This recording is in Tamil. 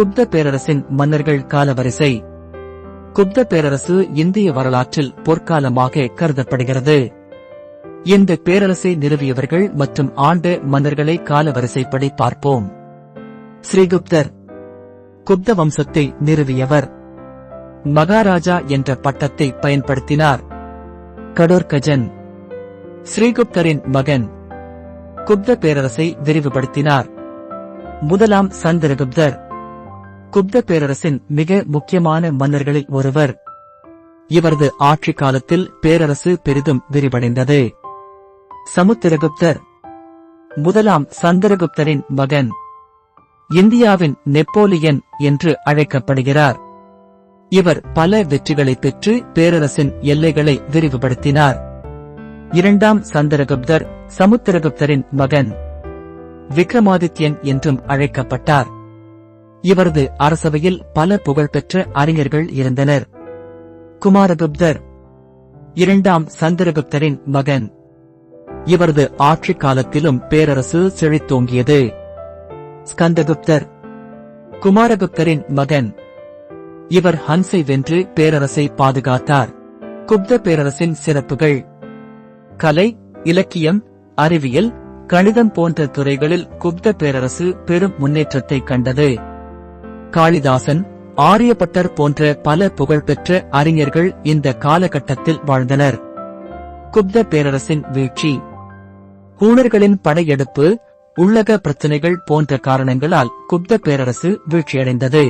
குப்த பேரரசின் மன்னர்கள் காலவரிசை. குப்த பேரரசு இந்திய வரலாற்றில் பொற்காலமாக கருதப்படுகிறது. இந்த பேரரசை நிறுவியவர்கள் மற்றும் ஆண்ட மன்னர்களை காலவரிசைப்படி பார்ப்போம். ஸ்ரீகுப்தர். குப்த வம்சத்தை நிறுவியவர். மகாராஜா என்ற பட்டத்தை பயன்படுத்தினார். கடோர்கஜன். ஸ்ரீகுப்தரின் மகன். குப்த பேரரசை விரிவுபடுத்தினார். முதலாம் சந்திரகுப்தர். குப்த பேரரசின் மிக முக்கியமான மன்னர்களில் ஒருவர். இவரது ஆட்சி காலத்தில் பேரரசு பெரிதும் விரிவடைந்தது. சமுத்திரகுப்தர். முதலாம் சந்திரகுப்தரின் மகன். இந்தியாவின் நெப்போலியன் என்று அழைக்கப்படுகிறார். இவர் பல வெற்றிகளை பெற்று பேரரசின் எல்லைகளை விரிவுபடுத்தினார். இரண்டாம் சந்திரகுப்தர் சமுத்திரகுப்தரின் மகன். விக்ரமாதித்யன் என்றும் அழைக்கப்பட்டார். இவரது அரசவையில் பல புகழ்பெற்ற அறிஞர்கள் இருந்தனர். குமாரகுப்தர். இரண்டாம் சந்திரகுப்தரின் மகன். இவரது ஆட்சிக் காலத்திலும் பேரரசு செழித்தோங்கியது. ஸ்கந்தகுப்தர். குமாரகுப்தரின் மகன். இவர் ஹன்சை வென்று பேரரசை பாதுகாத்தார். குப்த பேரரசின் சிறப்புகள். கலை இலக்கியம் அறிவியல் கணிதம் போன்ற துறைகளில் குப்த பேரரசு பெரும் முன்னேற்றத்தை கண்டது. காளிதாசன் ஆரியப்பட்டர் போன்ற பல புகழ்பெற்ற அறிஞர்கள் இந்த காலகட்டத்தில் வாழ்ந்தனர். குப்த பேரரசின் வீழ்ச்சி. ஹூணர்களின் படையெடுப்பு உள்ளக பிரச்சினைகள் போன்ற காரணங்களால் குப்த பேரரசு வீழ்ச்சியடைந்தது.